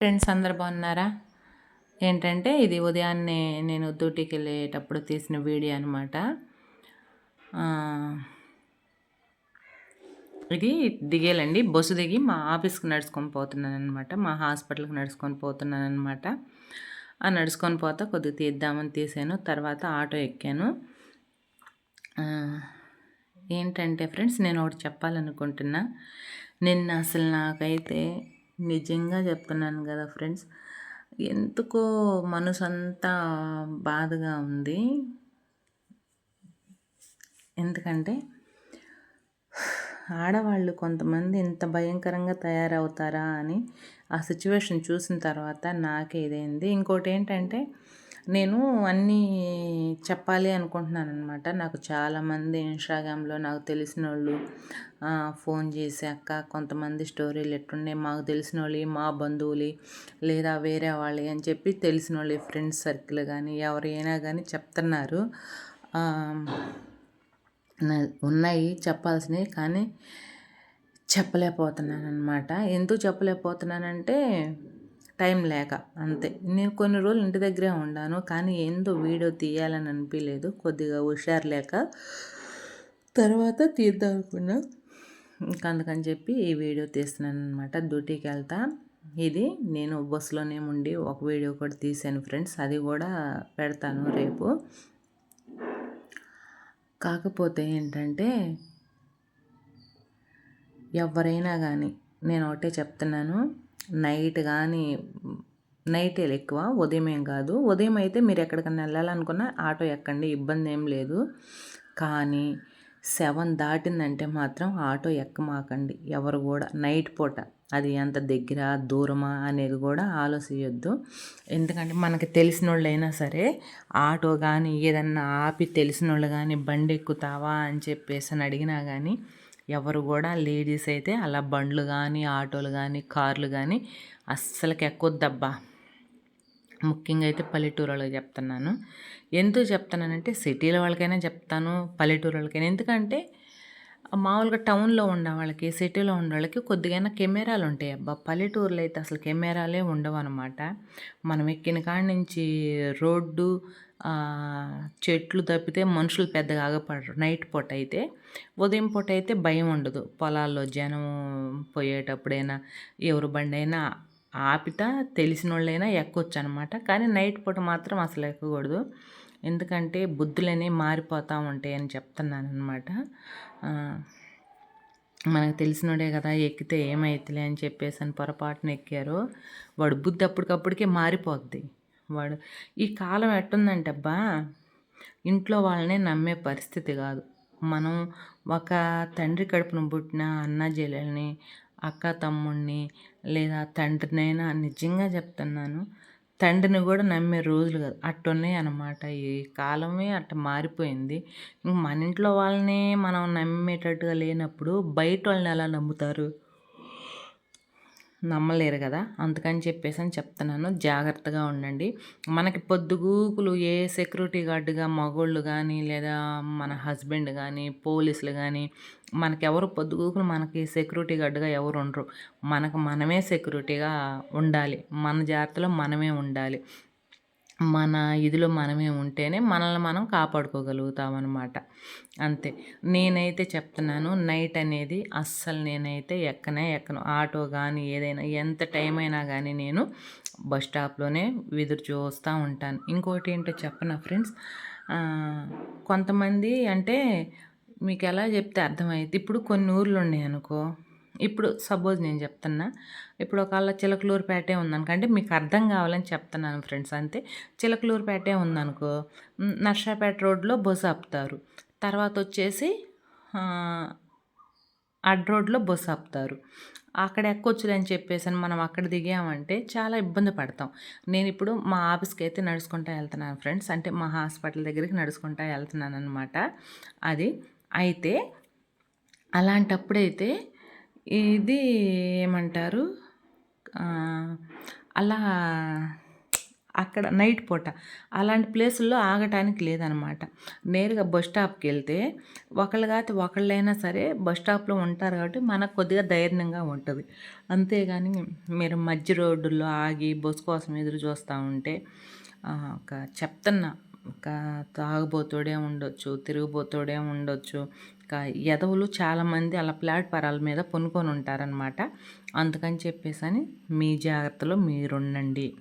Friends అందరు బాగున్నారా? ఏంటంటే ఇది ఉదయాన్నే నేను డ్యూటీకి వెళ్ళేటప్పుడు తీసిన వీడియో అనమాట ఇది దిగేలండి బస్సు దిగి మా ఆఫీస్కి నడుచుకొని పోతున్నాను అనమాట మా హాస్పిటల్కి నడుచుకొని పోతున్నాను అనమాట ఆ నడుచుకొని పోతా కొద్దిగా తీద్దామని తీసాను. తర్వాత ఆటో ఎక్కాను. ఏంటంటే ఫ్రెండ్స్ నేను ఒకటి చెప్పాలనుకుంటున్నా. నిన్న అసలు నాకైతే నిజంగా చెప్తున్నాను కదా ఫ్రెండ్స్. ఎందుకో మనసు అంతా బాధగా ఉంది. ఎందుకంటే ఆడవాళ్ళు కొంతమంది ఇంత భయంకరంగా తయారవుతారా అని ఆ సిచ్యువేషన్ చూసిన తర్వాత నాకే ఇదైంది ఇంకోటి ఏంటంటే నేను అన్నీ చెప్పాలి అనుకుంటున్నాను అనమాట నాకు చాలామంది ఇన్స్టాగ్రామ్లో నాకు తెలిసిన వాళ్ళు ఫోన్ చేసి అక్క కొంతమంది స్టోరీలు ఎట్టుండే మాకు తెలిసిన వాళ్ళు మా బంధువులు లేదా వేరే వాళ్ళు అని చెప్పి తెలిసిన వాళ్ళు ఫ్రెండ్స్ సర్కిల్ కానీ ఎవరైనా కానీ చెప్తున్నారు. ఉన్నాయి చెప్పాల్సినవి కానీ చెప్పలేకపోతున్నాను అనమాట ఎందుకు చెప్పలేకపోతున్నానంటే టైం లేక అంతే. నేను కొన్ని రోజులు ఇంటి దగ్గరే ఉన్నాను కానీ ఏందో వీడియో తీయాలని అనిపించలేదు కొద్దిగా హుషారు లేక తర్వాత తీద్దాం అనుకున్నా. ఇంకా అందుకని చెప్పి ఈ వీడియో తీస్తున్నాను అనమాట డ్యూటీకి వెళ్తా. ఇది నేను బస్సులోనే ఉండి ఒక వీడియో కూడా తీసాను ఫ్రెండ్స్. అది కూడా పెడతాను రేపు. కాకపోతే ఏంటంటే ఎవరైనా కానీ నేను ఒకటే చెప్తున్నాను. నైట్ కానీ నైటే ఎక్కువ ఉదయం ఏం కాదు. ఉదయం అయితే మీరు ఎక్కడికన్నా వెళ్ళాలనుకున్నా ఆటో ఎక్కండి ఇబ్బంది ఏం లేదు. కానీ సెవెన్ దాటిందంటే మాత్రం ఆటో ఎక్కమాకండి ఎవరు కూడా. నైట్ పూట అది ఎంత దగ్గర దూరమా అనేది కూడా ఆలోచించొద్దు ఎందుకంటే మనకి తెలిసిన వాళ్ళు అయినా సరే ఆటో కానీ ఏదన్నా ఆపి తెలిసిన వాళ్ళు కానీ బండి ఎక్కుతావా అని చెప్పేసి అని అడిగినా కానీ ఎవరు కూడా లేడీస్ అయితే అలా బండ్లు కానీ ఆటోలు కానీ కార్లు కానీ అస్సలకి ఎక్కొద్దబ్బా. ముఖ్యంగా అయితే పల్లెటూరు చెప్తున్నాను. ఎందుకు చెప్తున్నానంటే సిటీల వాళ్ళకైనా చెప్తాను పల్లెటూరు వాళ్ళకైనా ఎందుకంటే మామూలుగా టౌన్లో ఉన్న వాళ్ళకి సిటీలో ఉన్న వాళ్ళకి కొద్దిగా కెమెరాలు ఉంటాయి అబ్బా. పల్లెటూరులో అయితే అసలు కెమెరాలే ఉండవు అనమాట మనం ఎక్కిన కాడ నుంచి రోడ్డు చెట్లు తప్పితే మనుషులు పెద్దగా ఆగపడరు. నైట్ పూట అయితే. ఉదయం పూట అయితే భయం ఉండదు. పొలాల్లో జనం పోయేటప్పుడైనా ఎవరు బండి అయినా ఆపితా తెలిసిన వాళ్ళైనా ఎక్కొచ్చు అనమాట కానీ నైట్ పూట మాత్రం అసలు ఎక్కకూడదు. ఎందుకంటే బుద్ధులనే మారిపోతూ ఉంటాయి అని చెప్తున్నాను అనమాట మనకు తెలిసినోడే కదా ఎక్కితే ఏమైతులే అని చెప్పేసి అని పొరపాటున ఎక్కారు. వాడు బుద్ధి అప్పటికప్పటికే మారిపోద్ది. వాడు. ఈ కాలం ఎట్టుందంటే అబ్బా ఇంట్లో వాళ్ళనే నమ్మే పరిస్థితి కాదు. మనం ఒక తండ్రి కడుపును పుట్టిన అన్న జల్లెల్ని అక్క తమ్ముడిని లేదా తండ్రినైనా నిజంగా చెప్తున్నాను తండ్రిని కూడా నమ్మే రోజులు కాదు. అట్టున్నాయి అనమాట ఈ కాలమే అట్ట మారిపోయింది. మన ఇంట్లో వాళ్ళని మనం నమ్మేటట్టుగా లేనప్పుడు బయట వాళ్ళని ఎలా నమ్ముతారు? నమ్మలేరు కదా. అందుకని చెప్పేసి అని చెప్తున్నాను. జాగ్రత్తగా ఉండండి. మనకి పొద్దుగూకులు ఏ సెక్యూరిటీ గార్డుగా మగోళ్ళు కానీ లేదా మన హస్బెండ్ కానీ పోలీసులు కానీ మనకి ఎవరు పొద్దుగూకులు మనకి సెక్యూరిటీ గార్డుగా ఎవరు ఉండరు. మనకు మనమే సెక్యూరిటీగా ఉండాలి. మన జాగ్రత్తలో మనమే ఉండాలి. మన ఇదిలో మనమే ఉంటేనే మనల్ని మనం కాపాడుకోగలుగుతాం అనమాట అంతే. నేనైతే చెప్తున్నాను నైట్ అనేది అస్సలు నేనైతే ఎక్కనే ఎక్కను. ఆటో కానీ ఏదైనా ఎంత టైం అయినా కానీ నేను బస్ స్టాప్లోనే ఎదురు చూస్తూ ఉంటాను. ఇంకోటి ఏంటో చెప్పనా ఫ్రెండ్స్? కొంతమంది అంటే మీకు ఎలా చెప్తే అర్థమైతే ఇప్పుడు కొన్ని ఊర్లు ఉన్నాయి అనుకో ఇప్పుడు సపోజ్ నేను చెప్తున్నా ఇప్పుడు ఒకవేళ చిలకలూరుపేటే ఉందనుకో అంటే మీకు అర్థం కావాలని చెప్తున్నాను ఫ్రెండ్స్ అంతే. చిలకలూరుపేటే ఉందనుకో నర్సాపేట రోడ్లో బస్సు ఆపుతారు. తర్వాత వచ్చేసి అడ్ రోడ్లో బస్సు ఆపుతారు. అక్కడ ఎక్కొచ్చులని చెప్పేసి మనం అక్కడ దిగామంటే చాలా ఇబ్బంది పడతాం. నేను ఇప్పుడు మా ఆఫీస్కి అయితే నడుచుకుంటా వెళ్తున్నాను ఫ్రెండ్స్ అంటే మా హాస్పిటల్ దగ్గరికి నడుచుకుంటా వెళ్తున్నాను అనమాట అది అయితే అలాంటప్పుడైతే ఇది ఏమంటారు? అలా అక్కడ నైట్ పూట అలాంటి ప్లేసుల్లో ఆగటానికి లేదనమాట. నేరుగా బస్ స్టాప్కి వెళ్తే ఒకళ్ళు కాకపోతే ఒకళ్ళైనా సరే బస్ స్టాప్లో ఉంటారు కాబట్టి మనకు కొద్దిగా ధైర్యంగా ఉంటుంది. అంతేగాని మీరు మధ్య రోడ్డుల్లో ఆగి బస్ కోసం ఎదురు చూస్తూ ఉంటే ఒక చెప్తున్నా ఒక తాగుబోతోడే ఉండొచ్చు తిరుగుబోతోడే ఉండొచ్చు ఎదవులు చాలామంది అలా ప్లాట్ఫారాల మీద పొనుకొని ఉంటారనమాట అందుకని చెప్పేసి మీ జాగ్రత్తలో మీరుండండి.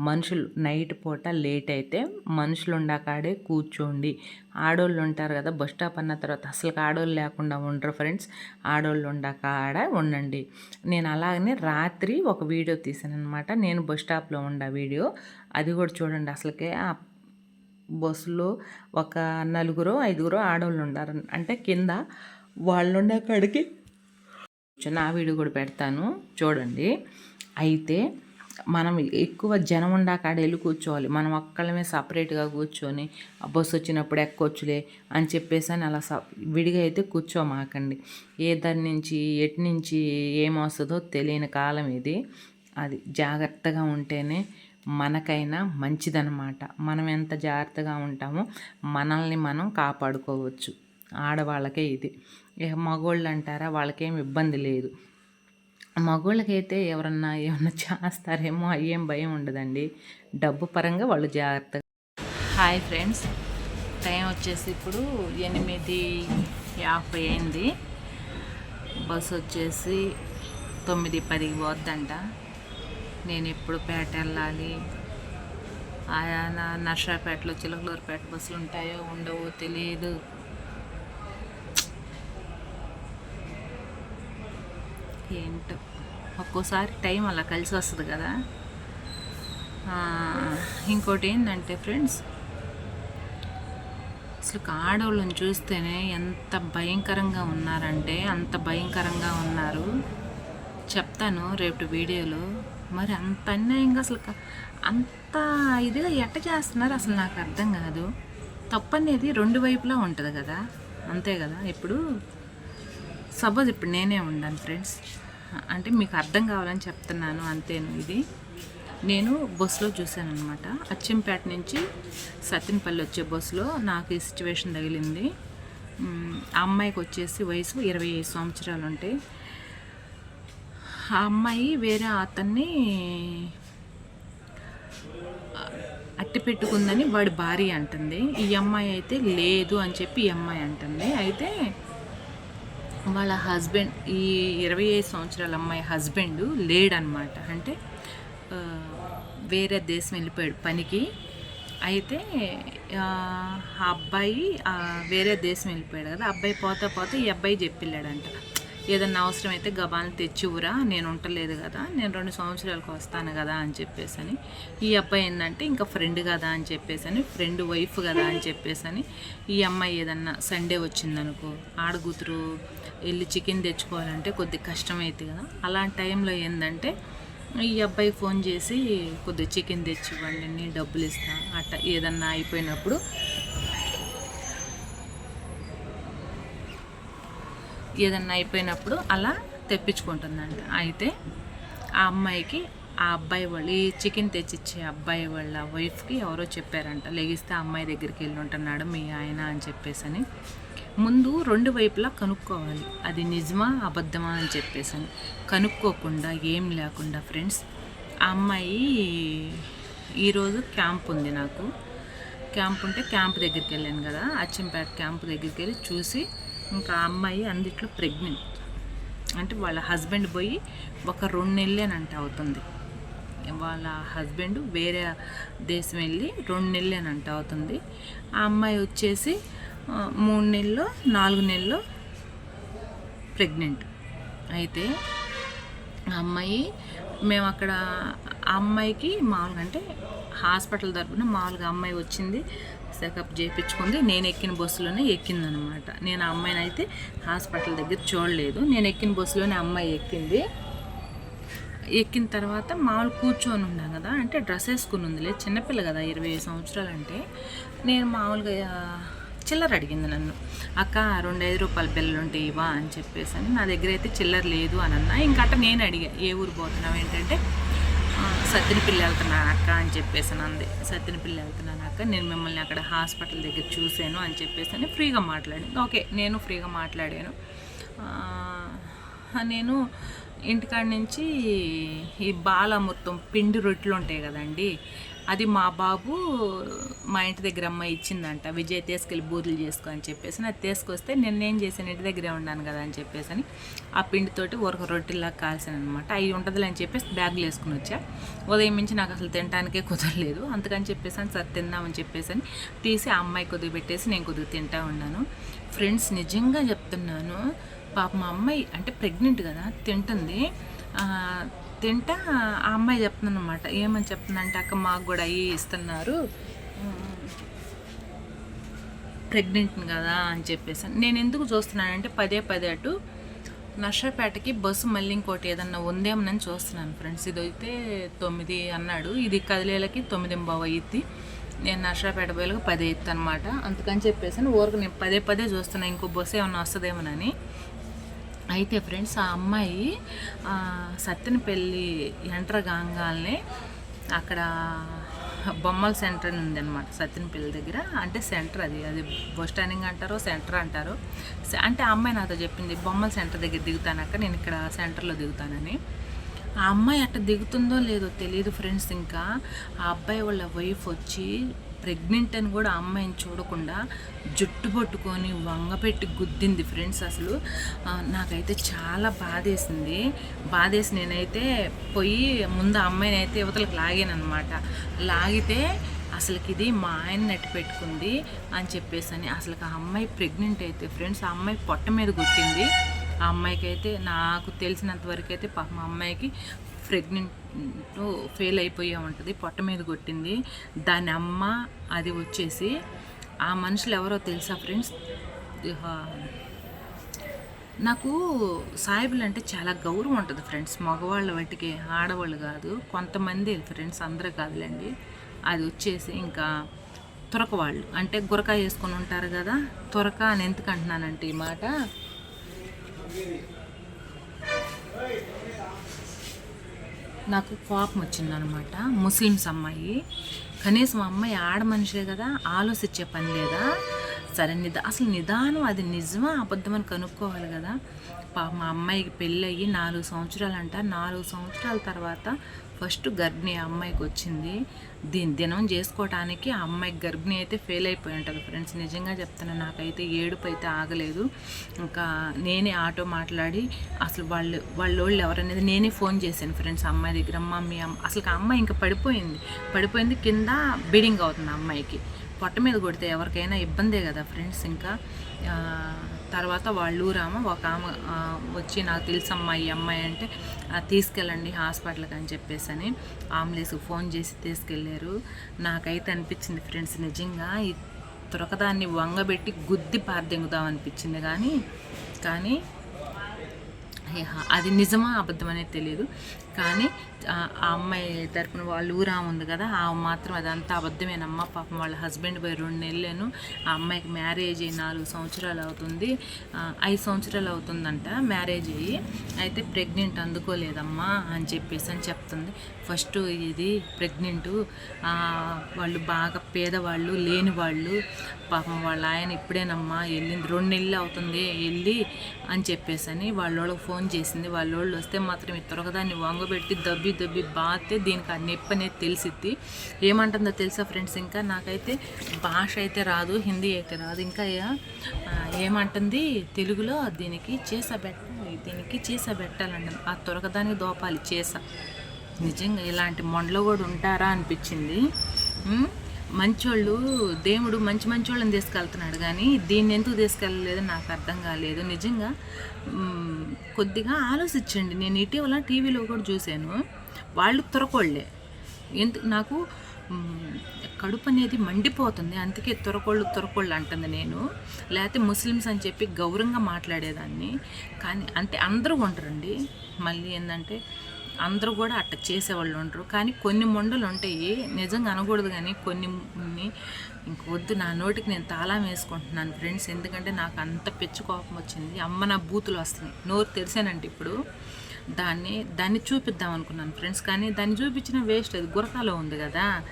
మనుషులు నైట్ పూట లేట్ అయితే మనుషులు ఉండాకాడే కూర్చోండి. ఆడోళ్ళు ఉంటారు కదా బస్ స్టాప్ అన్న తర్వాత అసలు ఆడోళ్ళు లేకుండా ఉండరు ఫ్రెండ్స్. ఆడోళ్ళు ఉండాకాడ ఉండండి. నేను అలాగనే రాత్రి ఒక వీడియో తీసాను అనమాట నేను బస్ స్టాప్లో ఉండ వీడియో. అది కూడా చూడండి అసలుకే ఆ బస్సులో ఒక నలుగురు ఐదుగురు ఆడవాళ్ళు ఉండారు. అంటే కింద వాళ్ళు ఉండే కాడికి నా వీడియో కూడా పెడతాను. చూడండి. అయితే మనం ఎక్కువ జనం ఉండా కాడ వెళ్ళి కూర్చోవాలి. మనం ఒక్కళ్ళమే సపరేట్గా కూర్చొని ఆ బస్సు వచ్చినప్పుడు ఎక్కొచ్చులే అని చెప్పేసి అని అలా స విడిగా అయితే కూర్చోమాకండి. ఏ దాని నుంచి ఎటు నుంచి ఏమొస్తుందో తెలియని కాలం ఇది. అది జాగ్రత్తగా ఉంటేనే మనకైనా మంచిదనమాట మనం ఎంత జాగ్రత్తగా ఉంటామో మనల్ని మనం కాపాడుకోవచ్చు. ఆడవాళ్ళకే ఇది. ఇక మగోళ్ళు అంటారా వాళ్ళకేం ఇబ్బంది లేదు. మగోళ్ళకైతే ఎవరన్నా ఏమన్నా చేస్తారేమో అయ్యేం భయం ఉండదండి. డబ్బు పరంగా వాళ్ళు జాగ్రత్తగా హాయ్ ఫ్రెండ్స్. టైం వచ్చేసి ఇప్పుడు ఎనిమిది యాభై అయింది. బస్సు వచ్చేసి తొమ్మిది పదికి పోద్దంట. నేను ఎప్పుడు పేట వెళ్ళాలి. ఆయా నా- నర్సరాపేటలో చిలకలూరుపేట బస్సులు ఉంటాయో ఉండవో తెలియదు ఏంటో ఒక్కోసారి టైం అలా కలిసి వస్తుంది కదా. ఇంకోటి ఏంటంటే ఫ్రెండ్స్ అసలు ఆడవాళ్ళని చూస్తేనే ఎంత భయంకరంగా ఉన్నారంటే అంత భయంకరంగా ఉన్నారు. చెప్తాను రేపు వీడియోలో. మరి అంత అన్యాయంగా అసలు అంత ఇదిగా ఎట్ట చేస్తున్నారు అసలు నాకు అర్థం కాదు. తప్పు అనేది రెండు వైపులా ఉంటుంది కదా. అంతే కదా. ఇప్పుడు సపోజ్ ఇప్పుడు నేనే ఉన్నాను ఫ్రెండ్స్ అంటే మీకు అర్థం కావాలని చెప్తున్నాను అంతేను ఇది. నేను బస్సులో చూశాను అనమాట అచ్చంపేట నుంచి సత్యనపల్లి వచ్చే బస్సులో నాకు ఈ సిచ్యువేషన్ తగిలింది. ఆ అమ్మాయికి వచ్చేసి వయసు ఇరవై ఐదు సంవత్సరాలు ఉంటాయి ఆ అమ్మాయి వేరే అతన్ని అట్టి పెట్టుకుందని వాడి భార్య అంటుంది. ఈ అమ్మాయి అయితే లేదు అని చెప్పి ఈ అమ్మాయి అంటుంది. అయితే వాళ్ళ హస్బెండ్ ఈ ఇరవై ఐదు సంవత్సరాల అమ్మాయి హస్బెండ్ లేడనమాట అంటే వేరే దేశం వెళ్ళిపోయాడు పనికి. అయితే ఆ అబ్బాయి వేరే దేశం వెళ్ళిపోయాడు కదా ఆ అబ్బాయి పోతా పోతే ఈ అబ్బాయి చెప్పిళ్ళాడంట ఏదన్నా అవసరం అయితే గబాల్ని తెచ్చివురా నేను ఉండలేదు కదా నేను రెండు సంవత్సరాలకు వస్తాను కదా అని చెప్పేసి అని ఈ అబ్బాయి ఏంటంటే ఇంకా ఫ్రెండ్ కదా అని చెప్పేసి అని ఫ్రెండ్ వైఫ్ కదా అని చెప్పేసి ఈ అమ్మాయి ఏదన్నా సండే వచ్చిందనుకో ఆడగూతురు వెళ్ళి చికెన్ తెచ్చుకోవాలంటే కొద్ది కష్టమైతే కదా అలాంటి టైంలో ఏంటంటే ఈ అబ్బాయి ఫోన్ చేసి కొద్దిగా చికెన్ తెచ్చి ఇవ్వండి నేను డబ్బులు ఇస్తా అట్ట ఏదన్నా అయిపోయినప్పుడు ఏదన్నా అయిపోయినప్పుడు అలా తెప్పించుకుంటుందంట. అయితే ఆ అమ్మాయికి ఆ అబ్బాయి వాళ్ళు ఈ చికెన్ తెచ్చిచ్చే అబ్బాయి వాళ్ళ వైఫ్కి ఎవరో చెప్పారంట. లెగిస్తే ఆ అమ్మాయి దగ్గరికి వెళ్ళి ఉంటున్నాడు మీ ఆయన అని చెప్పేసని. ముందు రెండు వైపులా కనుక్కోవాలి. అది నిజమా అబద్ధమా అని చెప్పేసని. కనుక్కోకుండా ఏం లేకుండా ఫ్రెండ్స్ ఆ అమ్మాయి ఈరోజు క్యాంప్ ఉంది నాకు. క్యాంప్ ఉంటే క్యాంప్ దగ్గరికి వెళ్ళాను కదా అచ్చంపేట క్యాంప్ దగ్గరికి వెళ్ళి చూసి ఇంకా అమ్మాయి అందుట్లో ప్రెగ్నెంట్ అంటే వాళ్ళ హస్బెండ్ పోయి ఒక రెండు నెలలేనంట అవుతుంది. వాళ్ళ హస్బెండ్ వేరే దేశం వెళ్ళి రెండు నెలలేనంట అవుతుంది. ఆ అమ్మాయి వచ్చేసి మూడు నెలలు నాలుగు నెలలు ప్రెగ్నెంట్ అయితే ఆ అమ్మాయి మేము అక్కడ ఆ అమ్మాయికి మామూలుగా అంటే హాస్పిటల్ తరపున మామూలుగా అమ్మాయి వచ్చింది చెకప్ చేయించుకుంది నేను ఎక్కిన బస్సులోనే ఎక్కిందనమాట. నేను ఆ అమ్మాయిని అయితే హాస్పిటల్ దగ్గర చూడలేదు. నేను ఎక్కిన బస్సులోనే అమ్మాయి ఎక్కింది. ఎక్కిన తర్వాత మామూలు కూర్చొని ఉన్నాం కదా అంటే డ్రెస్ వేసుకుని ఉందిలే. చిన్నపిల్ల కదా ఇరవై ఐదు సంవత్సరాలు అంటే. నేను మామూలుగా చిల్లర అడిగింది నన్ను. అక్క రెండు ఐదు రూపాయల బిల్లలు ఉంటాయి ఇవా అని చెప్పేసి అని నా దగ్గర అయితే చిల్లర లేదు అని అన్నా. ఇంకట నేను అడిగా ఏ ఊరు పోతున్నావు? ఏంటంటే "ఆ, పిల్లి వెళ్తున్నాను అక్క అని చెప్పేసి అంది. సత్తిన పిల్లి వెళ్తున్నాను అక్క నేను మిమ్మల్ని అక్కడ హాస్పిటల్ దగ్గర చూశాను అని చెప్పేసి అని ఫ్రీగా మాట్లాడాను ఓకే నేను ఫ్రీగా మాట్లాడాను. నేను ఇంటికాడ నుంచి ఈ బాలామృతం పిండి రొట్టెలు ఉంటాయి కదండి అది మా బాబు మా ఇంటి దగ్గర అమ్మాయి ఇచ్చిందంట విజయ్ తీసుకెళ్ళి బూర్లు చేసుకో అని చెప్పేసి. అది తీసుకొస్తే నేను ఏం చేశాను ఇంటి దగ్గరే ఉన్నాను కదా అని చెప్పేసి అని ఆ పిండితోటి ఒక రొట్టెలా కాల్సాను అనమాట అవి ఉంటుందిలే అని చెప్పేసి బ్యాగ్లు వేసుకుని వచ్చా. ఉదయం నుంచి నాకు అసలు తినడానికే కుదరలేదు. అందుకని చెప్పేసి అని సరే తిందామని చెప్పేసి అని తీసి ఆ అమ్మాయి కొద్దిగా పెట్టేసి నేను కొద్దిగా తింటా ఉన్నాను. ఫ్రెండ్స్ నిజంగా చెప్తున్నాను పాప మా అమ్మాయి అంటే ప్రెగ్నెంట్ కదా తింటుంది. తింటా ఆ అమ్మాయి చెప్తున్నాను అనమాట ఏమని చెప్తుందంటే అక్క మాకు కూడా అవి ఇస్తున్నారు. ప్రెగ్నెంట్ కదా అని చెప్పేసి నేను ఎందుకు చూస్తున్నానంటే పదే పదే అటు నర్షపేటకి బస్సు మళ్ళీ ఇంకోటి ఏదన్నా ఉందేమోనని చూస్తున్నాను ఫ్రెండ్స్. ఇది అయితే తొమ్మిది అన్నాడు. ఇది కదిలేలకి తొమ్మిది బావ అయ్యిద్ది. నేను నర్సరాపేట పోయేలకు పది అయ్యిద్ది అనమాట అందుకని చెప్పేసి ఊరికి నేను పదే పదే చూస్తున్నాను ఇంకో బస్సు ఏమన్నా వస్తుందేమోనని. అయితే ఫ్రెండ్స్ ఆ అమ్మాయి ఆ, ఎంటర్ కాగానే అక్కడ బొమ్మల సెంటర్ అని ఉందన్నమాట సత్తెనపల్లి దగ్గర. అంటే సెంటర్ అది అది బస్ స్టాండింగ్ అంటారు సెంటర్ అంటారు. అంటే ఆ అమ్మాయి నాతో చెప్పింది బొమ్మల సెంటర్ దగ్గర దిగుతానక్క నేను ఇక్కడ సెంటర్లో దిగుతానని. ఆ అమ్మాయి అట్ట దిగుతుందో లేదో తెలియదు ఫ్రెండ్స్ ఇంకా. ఆ అబ్బాయి వాళ్ళ వైఫ్ వచ్చి ప్రెగ్నెంట్ అని కూడా ఆ అమ్మాయిని చూడకుండా జుట్టు పట్టుకొని వంగపెట్టి గుద్దింది ఫ్రెండ్స్ అసలు. నాకైతే చాలా బాధేసింది. బాధేసి నేనైతే పోయి ముందు ఆ అమ్మాయిని అయితే యువతలకు లాగానమాట లాగితే అసలుకి ఇది మా ఆయన నెట్టి పెట్టుకుంది అని చెప్పేసి అని అసలు ఆ అమ్మాయి ప్రెగ్నెంట్ అయితే ఫ్రెండ్స్ ఆ అమ్మాయి పొట్ట మీద కొట్టింది ఆ అమ్మాయికి అయితే నాకు తెలిసినంత వరకు అయితే పాప మా అమ్మాయికి ప్రెగ్నెంట్ ఫెయిల్ అయిపోయే ఉంటుంది పొట్ట మీద కొట్టింది. దాని అమ్మ అది వచ్చేసి ఆ మనుషులు ఎవరో తెలుసా ఫ్రెండ్స్ నాకు సాయిబులు అంటే చాలా గౌరవం ఉంటుంది ఫ్రెండ్స్ మగవాళ్ళ వాటికి ఆడవాళ్ళు కాదు కొంతమంది ఫ్రెండ్స్ అందరూ కాదులేండి. అది వచ్చేసి ఇంకా తురక వాళ్ళు. అంటే గురక వేసుకొని ఉంటారు కదా తురక అని ఎందుకు అంటున్నానంటే ఈ మాట? నాకు కోపం వచ్చిందనమాట. ముస్లిమ్స్ అమ్మాయి. కనీసం అమ్మాయి ఆడ మనిషే కదా ఆలోచించే పని లేదా? సరే నిదా అసలు నిదానం అది నిజమా? అబద్ధమని కనుక్కోవాలి కదా. పాప మా అమ్మాయికి పెళ్ళయ్యి నాలుగు సంవత్సరాలు అంట నాలుగు సంవత్సరాల తర్వాత ఫస్ట్ గర్భిణి అమ్మాయికి వచ్చింది. దీని దినం చేసుకోవటానికి ఆ అమ్మాయికి గర్భిణి అయితే ఫెయిల్ అయిపోయి ఉంటుంది ఫ్రెండ్స్. నిజంగా చెప్తాను నాకైతే ఏడుపు అయితే ఆగలేదు. ఇంకా నేనే ఆటో మాట్లాడి అసలు వాళ్ళు వాళ్ళ వాళ్ళు ఎవరనేది నేనే ఫోన్ చేశాను ఫ్రెండ్స్ అమ్మాయి దగ్గర. అమ్మ మీ అమ్మ అసలు ఆ అమ్మాయి ఇంకా పడిపోయింది. పడిపోయింది కింద బీడింగ్ అవుతుంది అమ్మాయికి. పొట్ట మీద కొడితే ఎవరికైనా ఇబ్బందే కదా ఫ్రెండ్స్ ఇంకా. తర్వాత వాళ్ళు రామ ఒక ఆమె వచ్చి నాకు తెలుసమ్మా ఈ అమ్మాయి అంటే తీసుకెళ్ళండి హాస్పిటల్కి అని చెప్పేసి అని ఆంబులెన్స్కి ఫోన్ చేసి తీసుకెళ్ళారు. నాకైతే అనిపించింది ఫ్రెండ్స్ నిజంగా ఈ తురకదాన్ని వంగబెట్టి గుద్ది పారదెంగుదాం అనిపించింది కానీ కానీ అది నిజమా అబద్ధం అనేది తెలియదు కానీ ఆ అమ్మాయి తరపున వాళ్ళ ఊరా ఉంది కదా ఆ మాత్రం అదంతా అబద్ధమేనమ్మా. పాపం వాళ్ళ హస్బెండ్ పోయి రెండు నెలలేను. ఆ అమ్మాయికి మ్యారేజ్ అయ్యి నాలుగు సంవత్సరాలు అవుతుంది. ఐదు సంవత్సరాలు అవుతుందంట మ్యారేజ్ అయ్యి. అయితే ప్రెగ్నెంట్ అందుకోలేదమ్మా అని చెప్పేసి అని చెప్తుంది. ఫస్ట్ ఇది ప్రెగ్నెంట్. వాళ్ళు బాగా పేదవాళ్ళు లేని వాళ్ళు పాపం వాళ్ళ ఆయన ఇప్పుడేనమ్మా వెళ్ళింది. రెండు నెలలు అవుతుంది వెళ్ళి అని చెప్పేసి అని వాళ్ళోళ్ళకి ఫోన్ చేసింది. వాళ్ళోళ్ళు వస్తే మాత్రం ఈ త్వరగదాన్ని పెట్టి దబ్బి దబ్బి బాతే దీనికి ఆ నొప్పి అనేది తెలిసిద్ది. ఏమంటుందో తెలుసా ఫ్రెండ్స్? ఇంకా నాకైతే భాష అయితే రాదు హిందీ అయితే రాదు. ఇంకా ఏమంటుంది? తెలుగులో దీనికి చేస పెట్టాలి దీనికి చేస పెట్టాలంటుంది. ఆ త్వరగదానికి దోపాలి చేస. నిజంగా ఇలాంటి మొండలు కూడా ఉంటారా అనిపించింది. మంచోళ్ళు దేవుడు మంచి మంచోళ్ళని తీసుకెళ్తున్నాడు కానీ దీన్ని ఎందుకు తీసుకెళ్ళలేదు? నాకు అర్థం కాలేదు. నిజంగా కొద్దిగా ఆలోచించండి. నేను ఇటీవల టీవీలో కూడా చూశాను. వాళ్ళు తురకోళ్ళే ఎందుకు నాకు కడుపు అనేది మండిపోతుంది. అందుకే తురకోళ్ళు తురకోళ్ళు అంటుంది నేను. లేకపోతే ముస్లిమ్స్ అని చెప్పి గౌరవంగా మాట్లాడేదాన్ని. కానీ అంటే అందరూ ఉండరండి. మళ్ళీ ఏంటంటే అందరూ కూడా అట్ట చేసేవాళ్ళు ఉంటారు కానీ కొన్ని మొండలు ఉంటాయి. నిజంగా అనకూడదు కానీ కొన్ని ఇంక వద్దు నా నోటికి నేను తాళం వేసుకుంటున్నాను ఫ్రెండ్స్. ఎందుకంటే నాకు అంత పిచ్చి కోపం వచ్చింది. అమ్మ నా బూతులు వస్తున్నాయి. నోరు తెరిసానంటే ఇప్పుడు. దాన్ని దాన్ని చూపిద్దాం అనుకున్నాను ఫ్రెండ్స్. కానీ దాన్ని చూపించిన వేస్ట్. అది గురకాలో ఉంది కదా.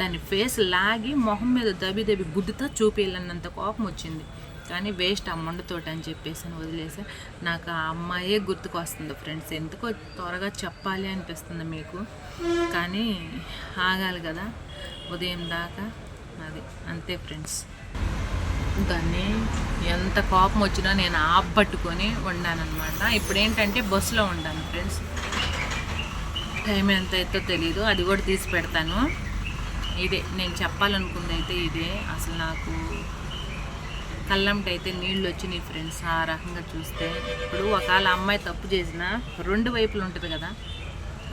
దాని ఫేస్ లాగి మొహం మీద దబి దబి గుడ్డుతో చూపించాలన్నంత కోపం వచ్చింది. కానీ వేస్ట్ ఆ మొండతోటి అని చెప్పేసి వదిలేసి. నాకు ఆ అమ్మాయే గుర్తుకు వస్తుంది ఫ్రెండ్స్. ఎందుకో త్వరగా చెప్పాలి అనిపిస్తుంది మీకు. కానీ ఆగాలి కదా. ఉదయం దాకా అది. అంతే ఫ్రెండ్స్. దాన్ని ఎంత కోపం వచ్చినా నేను ఆపట్టుకొని వండానమాట ఇప్పుడు ఏంటంటే బస్సులో ఉండాను ఫ్రెండ్స్. టైం ఎంత అయితే తెలీదు. అది కూడా తీసి పెడతాను. ఇదే నేను చెప్పాలనుకుంది అయితే ఇదే. అసలు నాకు కళ్ళంటి అయితే నీళ్ళు వచ్చినాయి ఫ్రెండ్స్ ఆ రకంగా చూస్తే. ఇప్పుడు ఒకవేళ అమ్మాయి తప్పు చేసినా రెండు వైపులు ఉంటుంది కదా.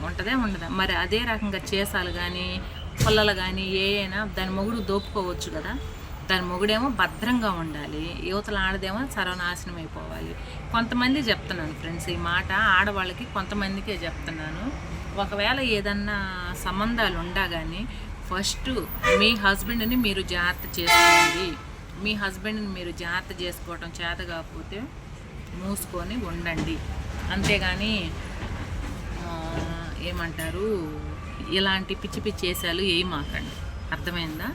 ఉంటుందే ఉండదా? మరి అదే రకంగా చేసాలు కానీ పొల్లలు కానీ ఏ అయినా దాని మొగుడు దోపుకోవచ్చు కదా. దాని మొగుడేమో భద్రంగా ఉండాలి. యువతల ఆడదేమో సర్వనాశనం అయిపోవాలి. కొంతమంది చెప్తున్నాను ఫ్రెండ్స్ ఈ మాట ఆడవాళ్ళకి కొంతమందికే చెప్తున్నాను. ఒకవేళ ఏదన్నా సంబంధాలు ఉండా కానీ ఫస్ట్ మీ హస్బెండ్ని మీరు జాగ్రత్త చేసుకోండి. మీ హస్బెండ్ని మీరు జాగ్రత్త చేసుకోవటం చేత కాకపోతే మూసుకొని ఉండండి. అంతేగాని ఏమంటారు? ఇలాంటి పిచ్చి పిచ్చి వేసాలు ఏం మాకండి అర్థమైందా?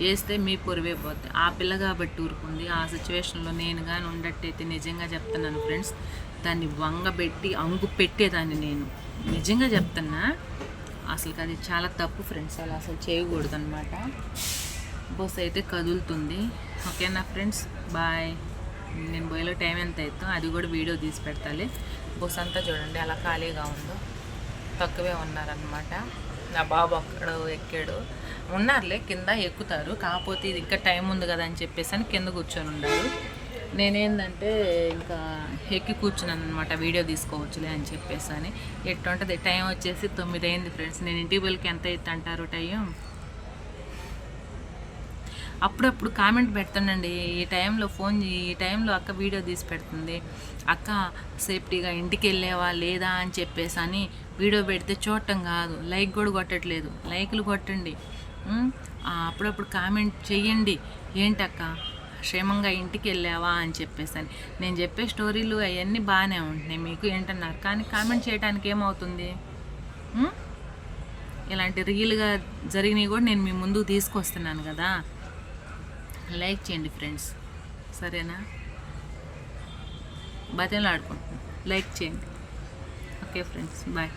వేస్తే మీ పొరివే పోద్ది. ఆ పిల్ల కాబట్టి ఊరుకుంది. ఆ సిచ్యువేషన్లో నేను కానీ ఉండట్టయితే నిజంగా చెప్తున్నాను ఫ్రెండ్స్ దాన్ని వంగబెట్టి అంగు పెట్టేదాన్ని నేను. నిజంగా చెప్తున్నా అసలు అది చాలా తప్పు ఫ్రెండ్స్. అలా అసలు చేయకూడదు అనమాట బస్ అయితే కదులుతుంది. ఓకేనా ఫ్రెండ్స్? బాయ్. నేను పోయేలో టైం ఎంత అవుతుందో అది కూడా వీడియో తీసి పెడతాలి. బస్ అంతా చూడండి అలా ఖాళీగా ఉందో. తక్కువే ఉన్నారనమాట నా బాబు అక్కడ ఎక్కాడు. ఉన్నారులే కింద ఎక్కుతారు. కాకపోతే ఇది ఇంకా టైం ఉంది కదా అని చెప్పేసి అని కింద కూర్చొని ఉన్నారు. నేనేందంటే ఇంకా ఎక్కి కూర్చున్నాను అనమాట వీడియో తీసుకోవచ్చులే అని చెప్పేసి అని. ఎట్టుంటుంది టైం వచ్చేసి తొమ్మిది అయింది ఫ్రెండ్స్. నేను ఇంటికి వెళ్ళి ఎంత అవుతుంది అంటారు టైం? అప్పుడప్పుడు కామెంట్ పెడతానండి. ఈ టైంలో ఫోన్ ఈ టైంలో అక్క వీడియో తీసి పెడుతుంది. అక్క సేఫ్టీగా ఇంటికి వెళ్ళేవా లేదా అని చెప్పేసి అని వీడియో పెడితే చూడటం కాదు. లైక్ కూడా కొట్టట్లేదు. లైక్లు కొట్టండి. అప్పుడప్పుడు కామెంట్ చెయ్యండి ఏంటక్క క్షేమంగా ఇంటికి వెళ్ళావా అని చెప్పేసి అని. నేను చెప్పే స్టోరీలు అవన్నీ బాగానే ఉంటున్నాయి. మీకు ఏంటన్నారు? కానీ కామెంట్ చేయడానికి ఏమవుతుంది? ఇలాంటి రియల్గా జరిగినవి కూడా నేను మీ ముందుకు తీసుకొస్తున్నాను కదా. లైక్ చేయండి ఫ్రెండ్స్. సరేనా? బతిలాడుకుంటున్నాను లైక్ చేయండి. Okay friends bye.